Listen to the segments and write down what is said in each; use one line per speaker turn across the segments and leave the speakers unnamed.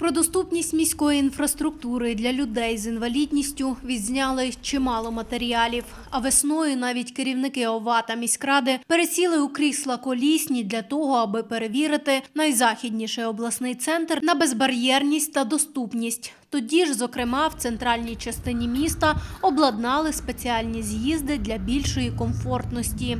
Про доступність міської інфраструктури для людей з інвалідністю відзняли чимало матеріалів. А весною навіть керівники ОВА та міськради пересіли у крісла колісні для того, аби перевірити найзахідніший обласний центр на безбар'єрність та доступність. Тоді ж, зокрема, в центральній частині міста обладнали спеціальні з'їзди для більшої комфортності.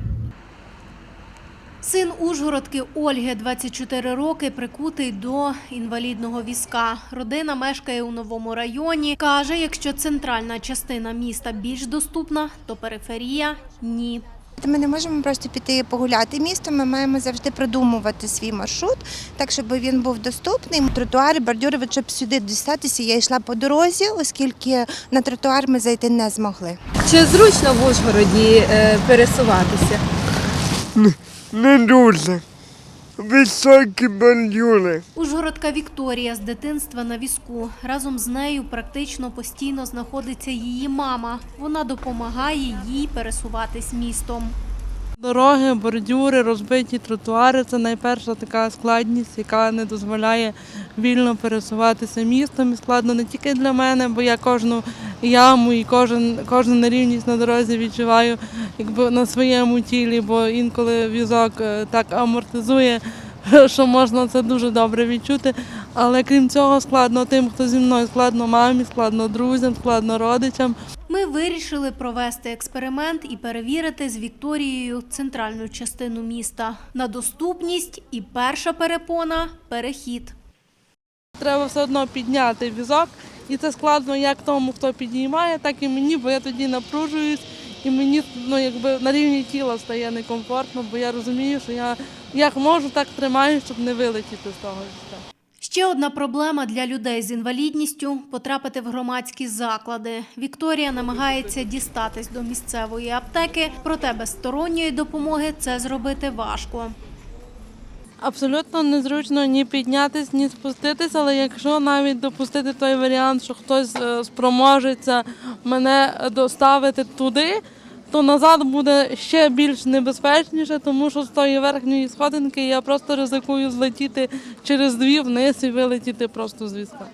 Син Ужгородки Ольги, 24 роки, прикутий до інвалідного візка. Родина мешкає у новому районі. Каже, якщо центральна частина міста більш доступна, то периферія ні.
Ми не можемо просто піти і погуляти містом. Ми маємо завжди продумувати свій маршрут, так щоб він був доступний. Тротуари, бордюри, щоб сюди дістатися, я йшла по дорозі, оскільки на тротуар ми зайти не змогли.
Чи зручно в Ужгороді е, пересуватися?
Не дуже. Високі бандюри.
Ужгородка Вікторія з дитинства на візку. Разом з нею практично постійно знаходиться її мама. Вона допомагає їй пересуватись містом.
Дороги, бордюри, розбиті тротуари це найперша така складність, яка не дозволяє вільно пересуватися містом. І складно не тільки для мене, бо я кожну яму і кожен, кожну нерівність на дорозі відчуваю якби на своєму тілі, бо інколи візок е, так амортизує, що можна це дуже добре відчути. Але крім цього, складно тим, хто зі мною, складно мамі, складно друзям, складно родичам.
Вирішили провести експеримент і перевірити з Вікторією центральну частину міста на доступність. І перша перепона перехід.
Треба все одно підняти візок, і це складно як тому, хто підіймає, так і мені, бо я тоді напружуюсь, і мені ну, якби на рівні тіла стає некомфортно, бо я розумію, що я як можу, так тримаю, щоб не вилетіти з того.
Ще одна проблема для людей з інвалідністю потрапити в громадські заклади. Вікторія намагається дістатись до місцевої аптеки, проте без сторонньої допомоги це зробити важко.
Абсолютно незручно ні піднятись, ні спуститись, але якщо навіть допустити той варіант, що хтось е, спроможеться мене доставити туди, то назад буде ще більш небезпечніше, тому що з тої верхньої сходинки я просто ризикую злетіти через дві вниз і вилетіти просто з візка.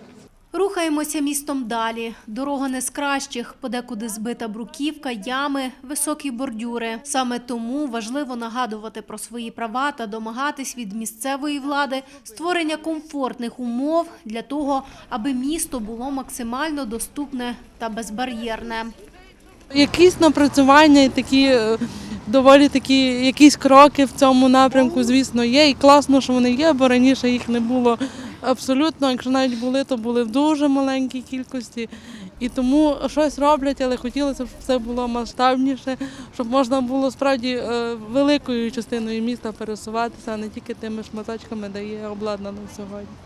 Рухаємося містом далі. Дорога не з кращих, подекуди збита бруківка, ями, високі бордюри. Саме тому важливо нагадувати про свої права та домагатись від місцевої влади створення комфортних умов для того, аби місто було максимально доступне та безбар'єрне.
Якісь напрацювання такі е, доволі такі якісь кроки в цьому напрямку, звісно, є. І класно, що вони є, бо раніше їх не було абсолютно. Якщо навіть були, то були в дуже маленькій кількості. І тому щось роблять, але хотілося, б щоб все було масштабніше, щоб можна було справді е, великою частиною міста пересуватися, а не тільки тими шматочками, де є обладнано сьогодні.